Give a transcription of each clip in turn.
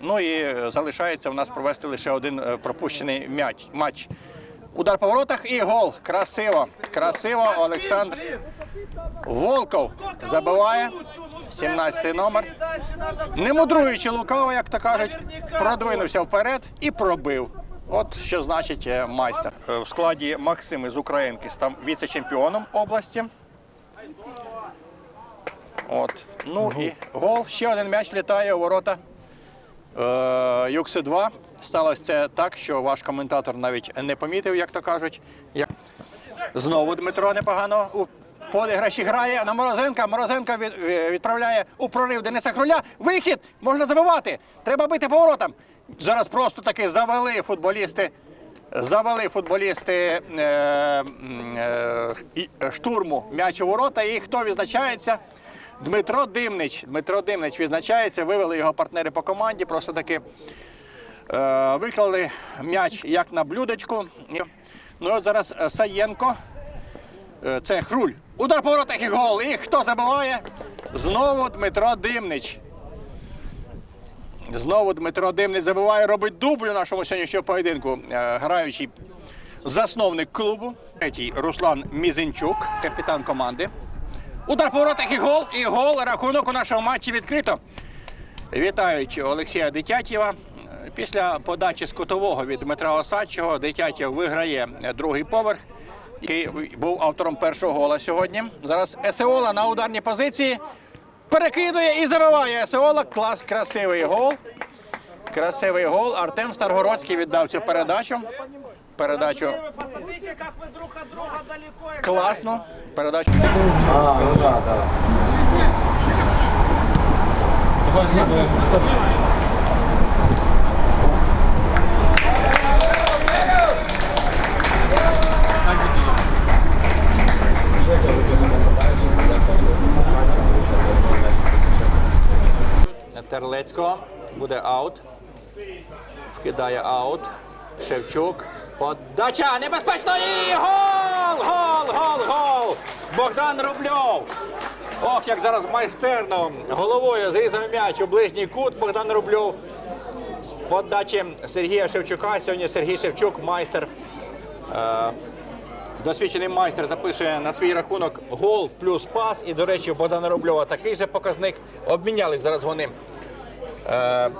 Ну і залишається у нас провести лише один е, пропущений м'яч матч. Удар по воротах і гол. Красиво. Красиво. Олександр Волков забиває. 17-й номер. Не мудруючи лукаво, як то кажуть, продвинувся вперед і пробив. От що значить е, майстер. Е, В складі Максим із Українки став віце-чемпіоном області. От. Ну і гол. Ще один м'яч літає у ворота. Е, Юкси 2. Сталося це так, що ваш коментатор навіть не помітив, як то кажуть. Знову Дмитро непогано у подиграші грає на Морозенка. Морозенка е, відправляє у прорив Дениса Хруля. Вихід! Можна забивати! Треба бити поворотом. Зараз просто таки завели футболісти. Завели футболісти е, е, е, штурму м'яч у ворота. І хто відзначається? Дмитро Димнич. Дмитро Димнич відзначається, вивели його партнери по команді. Просто таки е, виклали м'яч як на блюдечку. Ну і от зараз е, Саєнко. Е, Це Хруль. Удар по і гол. І хто забиває? Знову Дмитро Димнич. Знову Дмитро Димнич забиває, робить дубль у нашому сьогоднішньому поєдинку. Е, Граючий засновник клубу. Третій Руслан Мізинчук, капітан команди. Удар по воротах і гол. І гол. Рахунок у нашому матчі відкрито. Вітають Олексія Дитятєва. Після подачі з кутового від Дмитра Осадчого Дитятєв виграє другий поверх, який був автором першого гола сьогодні. Зараз Есеола на ударній позиції перекидує і забиває Есеола. Клас, красивий гол. Красивий гол. Артем Старгородський віддав цю передачу. Передачу Посмотрите, как вы друг от друга далеко. класну. Передачу. А, ну да, да. Терлецького буде аут. Вкидає аут. Шевчук. Подача небезпечно і гол! Гол! Гол! Гол! Богдан Рубльов. Ох, як зараз майстерно головою зрізав м'яч у ближній кут Богдан Рубльов. З подачі Сергія Шевчука. Сьогодні Сергій Шевчук, майстер. Е, Досвідчений майстер записує на свій рахунок гол плюс пас. І, до речі, у Богдана Рубльова такий же показник. Обмінялись зараз вони е,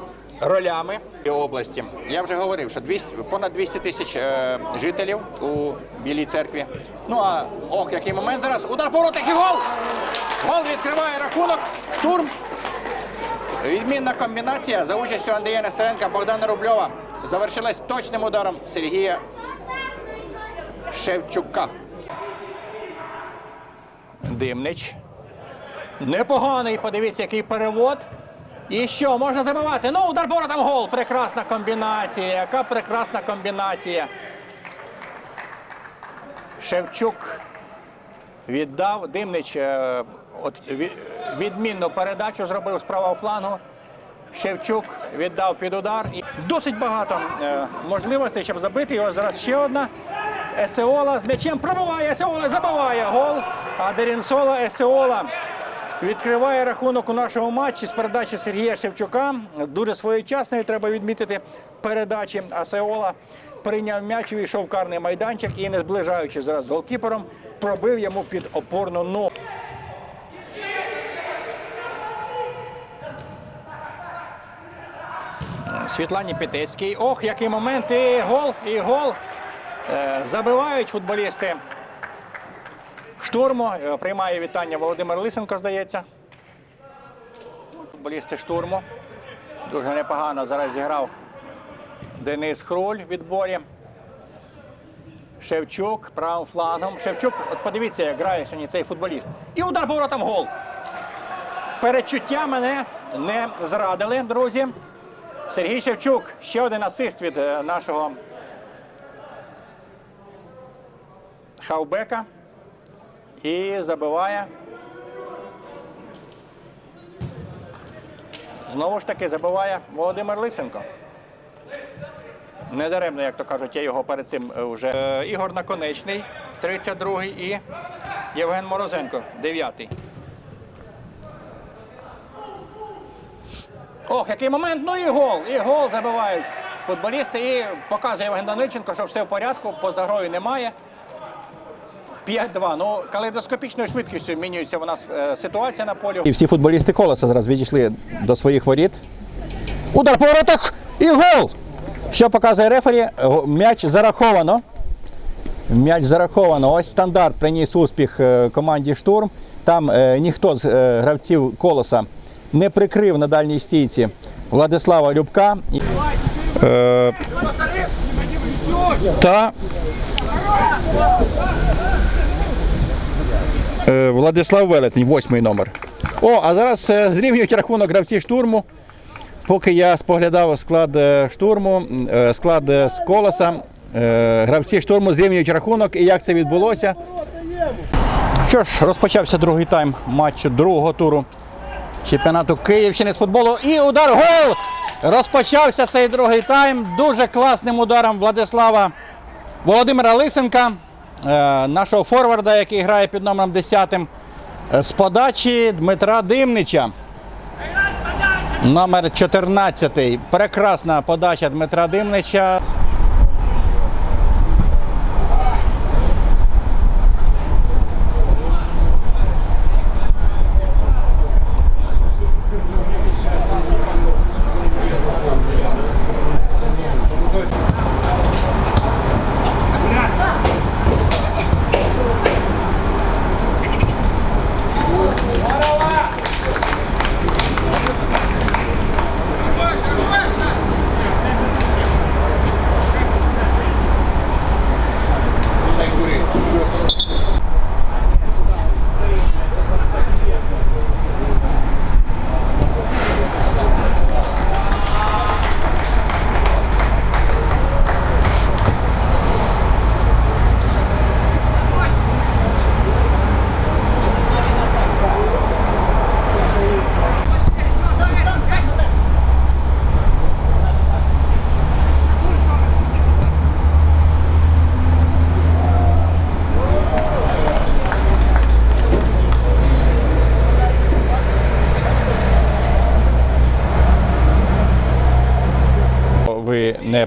ролями області. Я вже говорив, що 200, понад 200 тисяч е, жителів у Білій церкві. Ну а ох, який момент зараз. Удар по і гол! Гол відкриває рахунок. Штурм. Відмінна комбінація за участю Андрія Нестеренка Богдана Рубльова завершилась точним ударом Сергія Шевчука. Димнич. Непоганий, подивіться, який перевод. І що, можна забивати? Ну, удар боротом гол. Прекрасна комбінація. Яка прекрасна комбінація. Шевчук віддав. Димнич е, от, відмінну передачу зробив з правого флангу. Шевчук віддав під удар. Досить багато е, можливостей, щоб забити. Ось зараз ще одна. Есеола з м'ячем пробиває, Есеола забиває гол. А Дерінсола Есеола відкриває рахунок у нашому матчі з передачі Сергія Шевчука. Дуже своєчасної треба відмітити передачі. Асеола прийняв м'яч, увійшов в карний майданчик і, не зближаючи зараз з голкіпером, пробив йому під опорну ногу. Світлані Пітецький. Ох, який момент! І гол, і гол. Е, Забивають футболісти. Штурму. Е, Приймає вітання Володимир Лисенко, здається. Футболісти штурму. Дуже непогано зараз зіграв Денис Хруль в відборі. Шевчук правим флангом. Шевчук, от подивіться, як грає сьогодні цей футболіст. І удар поворотом гол. Перечуття мене не зрадили, друзі. Сергій Шевчук, ще один асист від е, нашого хавбека. І забиває. Знову ж таки забиває Володимир Лисенко. Недаремно, як то кажуть, я його перед цим е, вже. Е, Ігор Наконечний, 32-й, і Євген Морозенко, 9-й. Ох, який момент. Ну і гол. І гол забивають футболісти. І показує Євген Данильченко, що все в порядку, поза грою немає. 5-2. Ну, калейдоскопічною швидкістю змінюється у нас е, ситуація на полі. І всі футболісти колеса зараз відійшли до своїх воріт. Удар по воротах і гол! Що показує рефері? М'яч зараховано. М'яч зараховано. Ось стандарт приніс успіх е, команді штурм. Там е, ніхто з е, гравців колоса не прикрив на дальній стійці Владислава Любка. Е, та Владислав Велетень, восьмий номер. О, а зараз е, зрівнюють рахунок гравці штурму. Поки я споглядав склад е, штурму, е, склад е, з колоса, е, гравці штурму зрівнюють рахунок і як це відбулося. Що ж, розпочався другий тайм матчу другого туру чемпіонату Київщини з футболу. І удар гол! Розпочався цей другий тайм дуже класним ударом Владислава Володимира Лисенка, е, нашого форварда, який грає під номером 10 е, з подачі Дмитра Димнича. Номер 14. Прекрасна подача Дмитра Димнича.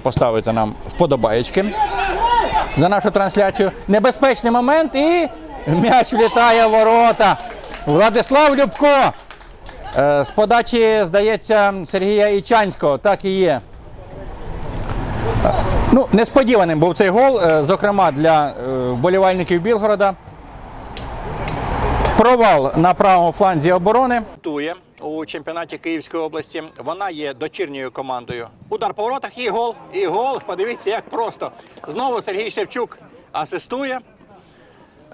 Поставите нам вподобаєчки за нашу трансляцію. Небезпечний момент і м'яч влітає в ворота. Владислав Любко. Е, З подачі, здається, Сергія Ічанського. Так і є. Ну, несподіваним був цей гол, е, зокрема для е, вболівальників Білгорода. Провал на правому фланзі оборони. У чемпіонаті Київської області. Вона є дочірньою командою. Удар по воротах і гол. І гол. Подивіться, як просто. Знову Сергій Шевчук асистує.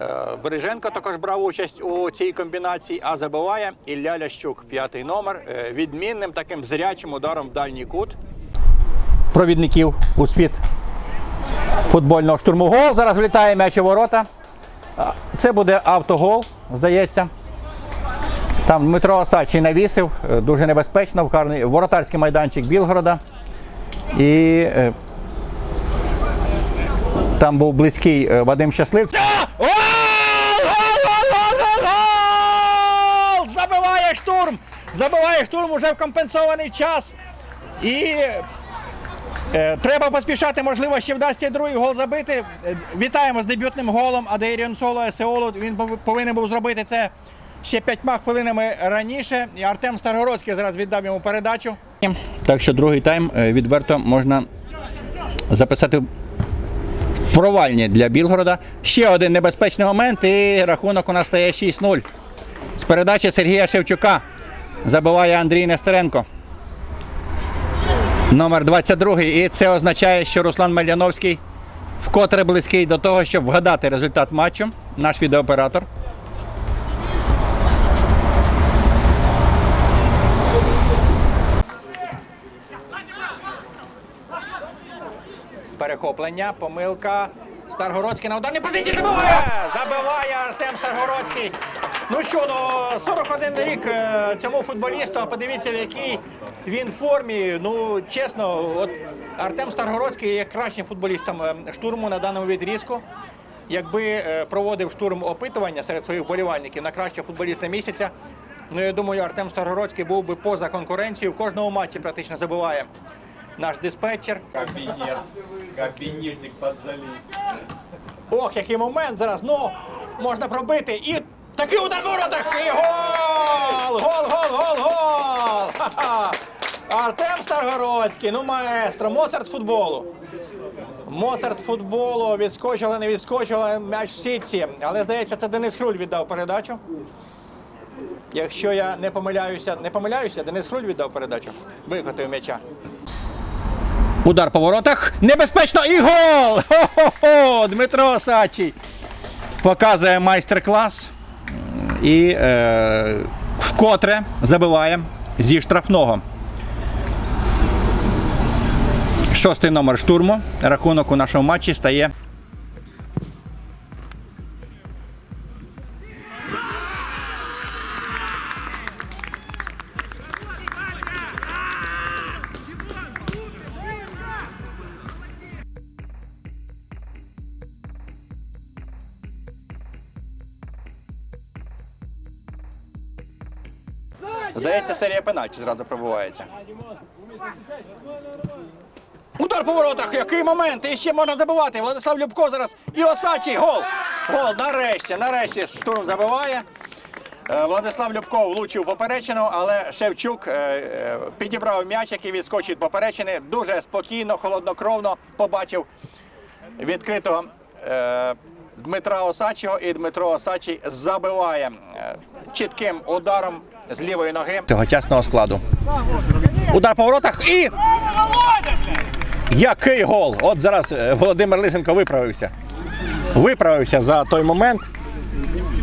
Е, Береженко також брав участь у цій комбінації, а забиває Ілля Лящук, п'ятий номер, е, відмінним таким зрячим ударом в дальній кут. Провідників у світ футбольного штурму. Гол. Зараз влітає м'яч у ворота. Це буде автогол, здається. Там Дмитро Осадчий навісив, е, дуже небезпечно, в воротарський майданчик Білгорода. І е, там був близький е, Вадим Щаслив. Забиває штурм! Забиває штурм уже в компенсований час. І Треба поспішати, можливо, ще вдасться другий гол забити. Вітаємо з дебютним голом Адеріон Соло Есеолу. Він повинен був зробити це ще п'ятьма хвилинами раніше. І Артем Старгородський зараз віддав йому передачу. Так що другий тайм е, відверто можна записати провальні для Білгорода. Ще один небезпечний момент, і рахунок у нас стає 6-0. З передачі Сергія Шевчука забиває Андрій Нестеренко. Номер 22. І це означає, що Руслан Мельяновський вкотре близький до того, щоб вгадати результат матчу. Наш відеооператор. Перехоплення, помилка. Старгородський на ударній позиції забиває! Забиває Артем Старгородський. Ну що, ну 41 рік е, цьому футболісту, а подивіться, в якій він формі. Ну, чесно, от Артем Старгородський є кращим футболістом е, штурму на даному відрізку. Якби е, проводив штурм опитування серед своїх болівальників на кращого футболіста місяця, Ну, я думаю, Артем Старгородський був би поза конкуренцією. В кожному матчі практично забиває наш диспетчер. Кабинет. Кабинетик под залив. Ох, який момент зараз. Ну, можна пробити. І такий удар воротах. І гол! Гол, гол, гол, гол! Ха-ха! Артем Старгородський, ну маестро, Моцарт футболу. Моцарт футболу відскочила, не відскочила м'яч в сітці. Але здається, це Денис Хруль віддав передачу. Якщо я не помиляюся, не помиляюся, Денис Хруль віддав передачу. Викотив м'яча. Удар по воротах. Небезпечно і гол! Хо-хо-хо! Дмитро Осачий показує майстер-клас і е, вкотре забиває зі штрафного. Шостий номер штурму. Рахунок у нашому матчі стає. Пенальті зразу пробувається. Удар по воротах, який момент! І ще можна забивати. Владислав Любко зараз. І Осадчий гол! Гол! Нарешті, нарешті штурм забиває. Е, Владислав Любко влучив поперечину, але Шевчук е, е, підібрав м'яч, який відскочив від поперечини. Дуже спокійно, холоднокровно побачив відкритого Дмитра Осадчого, і Дмитро Осадчий забиває чітким ударом з лівої ноги цьогочасного складу. Удар по воротах і. Який гол! От зараз е, Володимир Лисенко виправився. Виправився за той момент,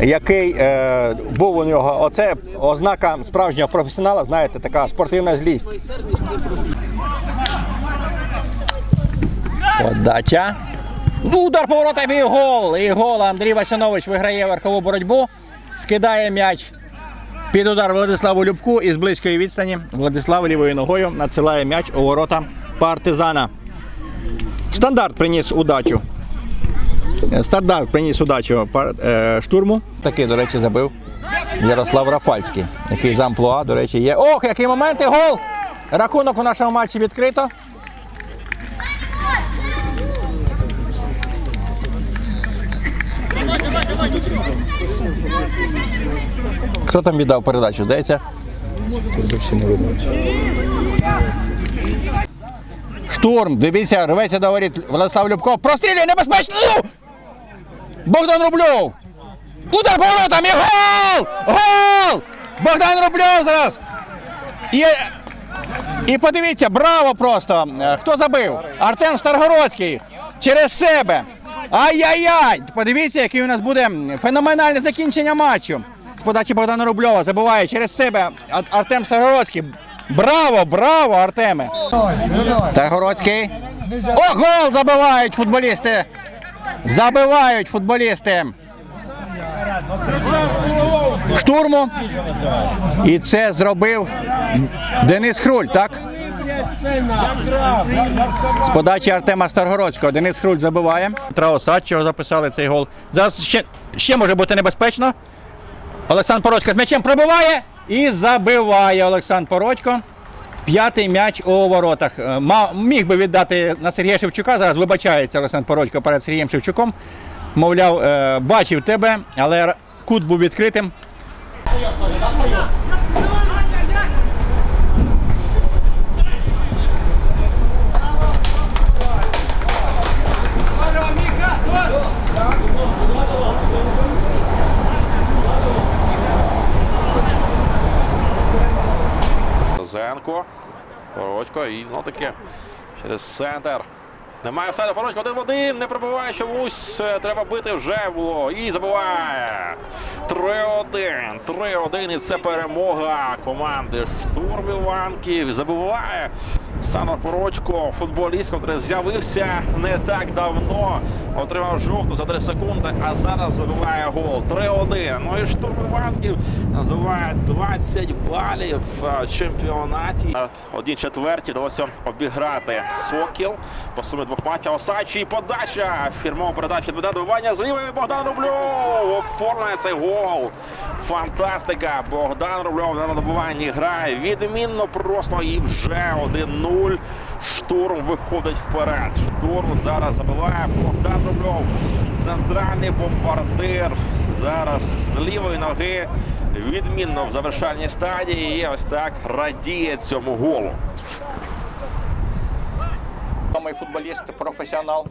який е, був у нього. Оце ознака справжнього професіонала, знаєте, така спортивна злість. Подача. Ну, Удар по воротам і гол. І гол. Андрій Васянович виграє верхову боротьбу, скидає м'яч під удар Владиславу Любку і з близької відстані Владислав лівою ногою надсилає м'яч у ворота партизана. Стандарт приніс удачу. Стандарт приніс удачу е, штурму. Такий, до речі, забив Ярослав Рафальський, який з амплуа, до речі, є. Ох, який момент і гол! Рахунок у нашому матчі відкрито. Хто там віддав передачу? Здається? Штурм, дивіться, рветься до воріт Владислав Любко. Прострілює небезпечно! Ну! Богдан Рубльов! Удар по воротам і гол! Гол! Богдан Рубльов зараз! І, і подивіться, браво просто! Е, Хто забив? Артем Старгородський через себе. Ай-яй-яй! Подивіться, який у нас буде феноменальне закінчення матчу. З подачі Богдана Рубльова забиває через себе Артем Старгородський. Браво, браво, Артеме! Старгородський. О, гол забивають футболісти! Забивають футболісти. Штурму. І це зробив Денис Хруль, так? З подачі Артема Старгородського. Денис Хруль забиває. Осадчого записали цей гол. Зараз ще, ще може бути небезпечно. Олександр Порочко з м'ячем пробиває і забиває Олександр Порочко. П'ятий м'яч у воротах. Е, міг би віддати на Сергія Шевчука. Зараз вибачається Олександр Порочко перед Сергієм Шевчуком. Мовляв, е, бачив тебе, але кут був відкритим. Зенко. Ворочко і знов таки через центр. Немає все Ворочко один в один. Не пробиває чомусь. Е, Треба бити вже було. І забиває. 3-1. 3-1. І це перемога команди Штурм Іванків. Забиває Саме Порочко, футболіст, який з'явився не так давно. Отримав жовту за 3 секунди, а зараз забиває гол. 3-1. Ну і штурм Іванків називає 20 балів в чемпіонаті. Одній четверті вдалося обіграти Сокіл по сумі матчів. Осачі і подача. Фірмова передача від добивання лівої Богдан Рубльов. Оформляє цей гол. Фантастика. Богдан Рубльов на добиванні грає відмінно просто і вже 1-0. Штурм виходить вперед. Штурм зараз забиває Богдан Рубльов. Центральний бомбардир. Зараз з лівої ноги відмінно в завершальній стадії. І ось так радіє цьому голу. Відомий футболіст, професіонал.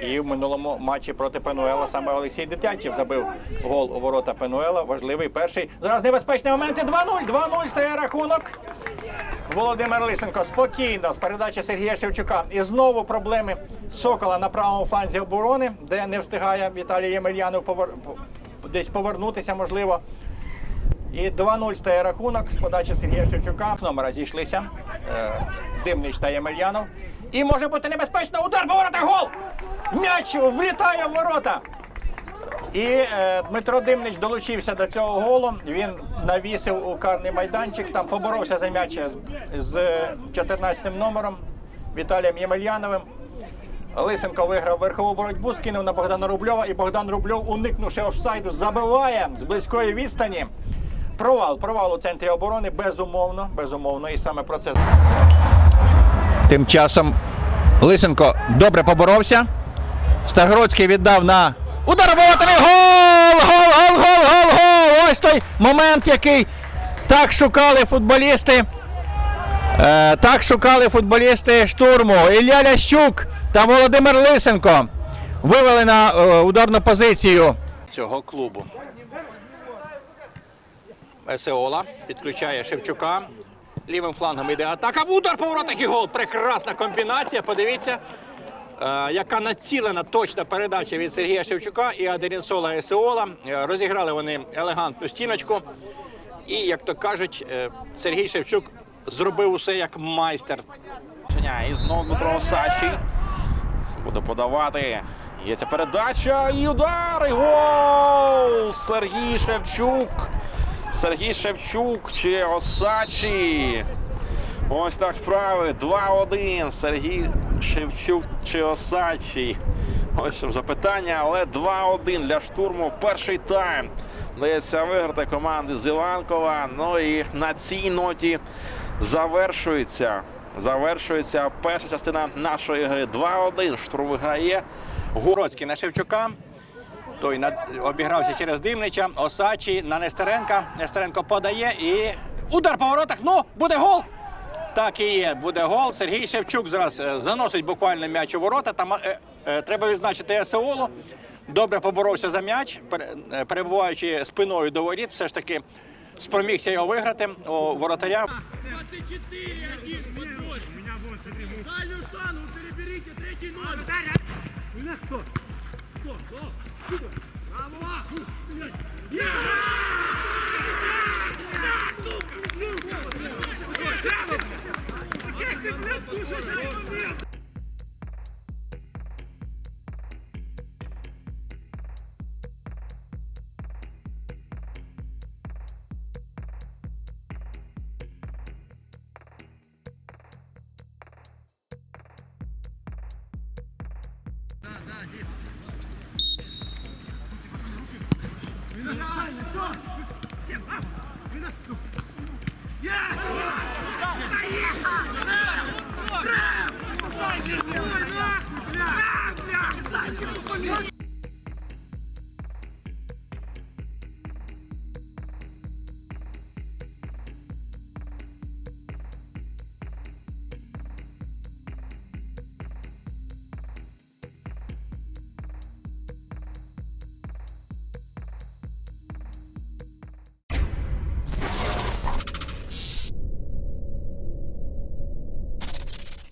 Е, І в минулому матчі проти Пенуела саме Олексій Дитячів забив гол у ворота Пенуела. Важливий перший. Зараз небезпечні моменти. 2-0. 2-0 стає рахунок. Володимир Лисенко спокійно з передачі Сергія Шевчука. І знову проблеми Сокола на правому фланзі оборони, де не встигає Віталій Ємельянов повер... десь повернутися, можливо. І 2-0 стає рахунок з подачі Сергія Шевчука. Номера зійшлися. Е, Димнич та Ємельянов. І може бути небезпечно. Удар по воротах гол! М'яч влітає в ворота. І е, Дмитро Димнич долучився до цього голу. Він навісив у карний майданчик, там поборовся за м'яч з, з 14 номером Віталієм Ємельяновим. Лисенко виграв верхову боротьбу, скинув на Богдана Рубльова, і Богдан Рубльов, уникнувши офсайду, забиває з близької відстані. Провал, провал у центрі оборони, безумовно, безумовно, і саме про це. Тим часом Лисенко добре поборовся. Стагроцький віддав на удар воротами. Гол! Гол! Гол! Гол! Гол! Гол! Ось той момент, який так шукали футболісти. Е, так шукали футболісти штурму. Ілля Лящук та Володимир Лисенко вивели на е, ударну позицію цього клубу. Есеола підключає Шевчука. Лівим флангом йде атака. Удар по воротах і гол. Прекрасна комбінація. Подивіться, е, яка націлена точна передача від Сергія Шевчука і Адерінсола Есеола. Е, Розіграли вони елегантну стіночку. І, як то кажуть, е, Сергій Шевчук зробив усе як майстер. І знову Дмитро Осачий. Буде подавати. Є ця передача і удар! І гол! Сергій Шевчук. Сергій Шевчук чи Осачі. Ось так справи. 2-1. Сергій Шевчук чи Осачі. Ось запитання, але 2-1 для штурму. Перший тайм. Дається виграти команди з Іванкова. Ну і на цій ноті завершується. Завершується перша частина нашої гри. 2-1. Штурм виграє. Гуроцький на Шевчука. Той над... обігрався через Димнича. Осачі на Нестеренка. Нестеренко подає і удар по воротах. Ну, буде гол. Так і є, буде гол. Сергій Шевчук зараз е, заносить буквально м'яч у ворота. Там е, е, треба відзначити Есеолу. Добре поборовся за м'яч, е, перебуваючи спиною до воріт, все ж таки спромігся його виграти у воротаря. 24-1, подбрось. Дальнюю штангу переберите, третий номер. Кто? Кто? Кто? Браво! Как